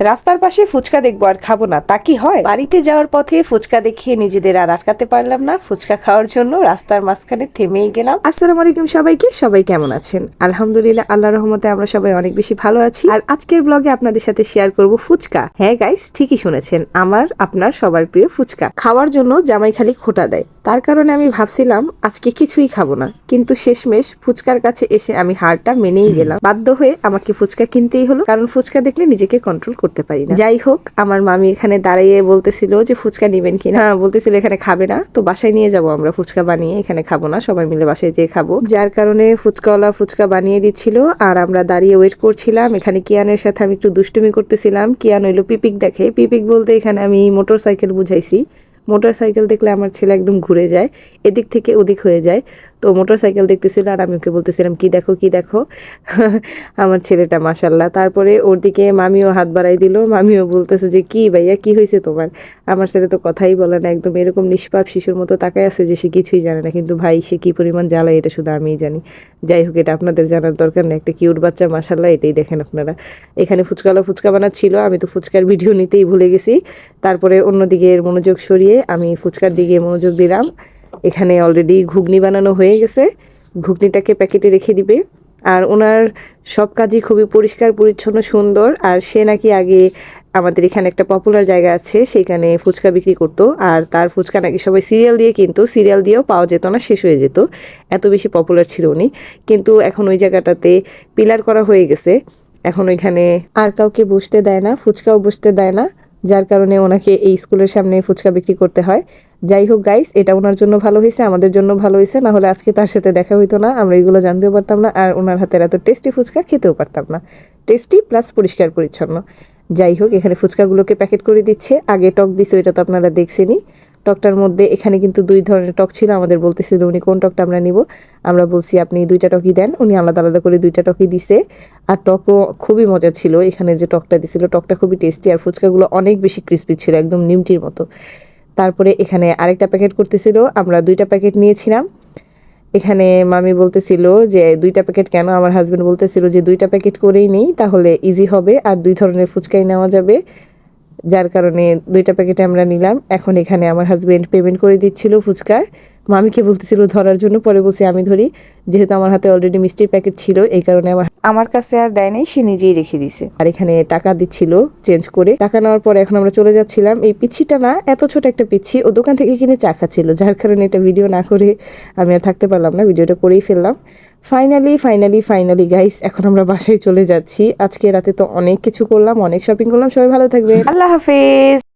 রাস্তার পাশে ফুচকা দেখব আর খাব না তা কি হয়? বাড়িতে যাওয়ার পথে ফুচকা দেখিয়ে নিজেদের আর আটকাতে পারলাম না। ফুচকা খাওয়ার জন্য রাস্তার মাঝখানে থেমেই গেলাম। আসসালাম আলাইকুম সবাইকে সবাই কেমন আছেন? আলহামদুলিল্লাহ আল্লাহ রহমতে আমরা সবাই অনেক বেশি ভালো আছি। আর আজকের ব্লগে আপনাদের সাথে শেয়ার করব ফুচকা। হ্যাঁ গাইস ঠিকই শুনেছেন আমার আপনার সবার প্রিয় ফুচকা। খাওয়ার জন্য জামাই খালি খোটা দেয়। তার কারণে আমি ভাবছিলাম আজকে কিছুই খাব না। কিন্তু শেষমেশ ফুচকার কাছে এসে আমি হারটা মেনেই গেলাম। বাধ্য হয়ে আমাকে ফুচকা কিনতেই হলো কারণ ফুচকা দেখলে নিজেকে কন্ট্রোল করতে পারি না। যাই হোক, আমার মামি এখানে দাঁড়িয়ে বলতেছিল যে ফুচকা নিবেন কি না? বলতেছিল এখানে খাবে না, তো বাসায় নিয়ে যাব আমরা, ফুচকা বানিয়ে এখানে খাব না, সবাই মিলে বাসায় যেয়ে খাব। যার কারণে ফুচকাওয়ালা ফুচকা বানিয়ে দিচ্ছিল, আর আমরা দাঁড়িয়ে ওয়েট করছিলাম। এখানে কিয়ানের সাথে আমি একটু দুষ্টুমি করতেছিলাম। কিয়ান হইল পিপিক দেখে। পিপিক বলতে এখানে আমি মোটর সাইকেল বুঝাইছি। মোটর সাইকেল দেখলে আমার ছেলে একদম ঘুরে যায়, এদিক থেকে ওদিক হয়ে যায়। তো মোটর সাইকেল দেখতেছিল আর আমি ওকে বলতেছিলাম, কি দেখো কি দেখো? আমার ছেলেটা মাসাল্লাহ তারপরে ওর দিকে মামিও হাত বাড়াই দিল, মামিও বলতেছে যে, কি ভাইয়া, কি হয়েছে তোমার? আমার ছেলে তো কথাই বলে না, একদম এরকম নিষ্পাপ শিশুর মতো তাকায় আছে যে, সে কিছুই জানে না। কিন্তু ভাই, সে কি পরিমাণ জ্বালায়, এটা শুধু আমিই জানি। যাই হোক, এটা আপনাদের জানার দরকার নেই। একটা কিউট বাচ্চা মাসাল্লাহ এটাই দেখেন আপনারা। এখানে ফুচকালা ফুচকা বানাচ্ছিল, আমি তো ফুচকার ভিডিও নিতেই ভুলে গেছি। তারপরে অন্যদিকে এর মনোযোগ সরিয়ে আমি ফুচকার দিকে মনোযোগ দিলাম। এখানে অলরেডি ঘুগনি বানানো হয়ে গেছে। ঘুগনিটাকে প্যাকেটে রেখে দিবে। আর ওনার সব কাজই খুবই পরিষ্কার, পরিচ্ছন্ন, সুন্দর। আর সে নাকি আগে আমাদের এখানে একটা পপুলার জায়গা আছে, সেখানে ফুচকা বিক্রি করতো। আর তার ফুচকা নাকি সবাই সিরিয়াল দিয়ে কিন্তু। সিরিয়াল দিয়েও পাওয়া যেত না, শেষ হয়ে যেত। এত বেশি পপুলার ছিল উনি। কিন্তু এখন ওই জায়গাটাতে পিলার করা হয়ে গেছে। এখন ওইখানে আর কাউকে বসতে দেয় না, ফুচকাও বসতে দেয় না। যার কারণে ওনাকে এই স্কুলের সামনে ফুচকা বিক্রি করতে হয়। যাই হোক গাইস এটা ওনার জন্য ভালো হয়েছে, আমাদের জন্য ভালো হয়েছে। না হলে আজকে তার সাথে দেখা হইতো না, আমরা এগুলো জানতেও পারতাম না, আর ওনার হাতের এত টেস্টি ফুচকা খেতেও পারতাম না। টেস্টি প্লাস পরিষ্কার পরিচ্ছন্ন যাই হোক, এখানে ফুচকাগুলোকে প্যাকেট করে দিচ্ছে। আগে টক দিছে, ওইটা তো আপনারা দেখছেনই। টকটার মধ্যে এখানে কিন্তু দুই ধরনের টক ছিল। আমাদের বলতেছিল উনি কোন টকটা আমরা নিব। আমরা বলছি, আপনি দুইটা টকই দেন। উনি আলাদা আলাদা করে দুইটা টকই দিছে। আর টকও খুবই মজা ছিল। এখানে যে টকটা দিছিল, টকটা খুবই টেস্টি। আর ফুচকাগুলো অনেক বেশি ক্রিস্পি ছিল, একদম নিমটির মতো। তারপরে এখানে আরেকটা প্যাকেট করতেছিল। আমরা দুইটা প্যাকেট নিয়েছিলাম। এখানে মামি বলতেছিল যে, দুইটা প্যাকেট কেন? আমার হাজব্যান্ড বলতেছিল যে, দুইটা প্যাকেট করেই নেই, তাহলে ইজি হবে, আর দুই ধরনের ফুচকাই নেওয়া যাবে। যার কারণে দুইটা প্যাকেটে আমরা নিলাম। এখন এখানে আমার হাজব্যান্ড পেমেন্ট করে দিচ্ছিল ফুচকার। মামিকে বলতেছিল ধরার জন্য পরে বলছি আমি ধরি। যেহেতু আমার হাতে অলরেডি মিষ্টির প্যাকেট ছিল এই কারণে আমার আমার কাছে আর দেয় নাই সে নিজেই রেখে দিছে। আর এখানে টাকা দিচ্ছিল চেঞ্জ করে। টাকা নেওয়ার পরে এখন আমরা চলে যাচ্ছিলাম। এই পিচ্ছিটা না এত ছোট একটা পিচ্ছি ও দোকান থেকে কিনে চা খাচ্ছিল যার কারণে এটা ভিডিও না করে আমি আর থাকতে পারলাম না ভিডিওটা করেই ফেললাম। ফাইনালি ফাইনালি ফাইনালি গাইস এখন আমরা বাসায় চলে যাচ্ছি। আজকে রাতে তো অনেক কিছু করলাম অনেক শপিং করলাম। সবাই ভালো থাকবে আল্লাহ হাফেজ।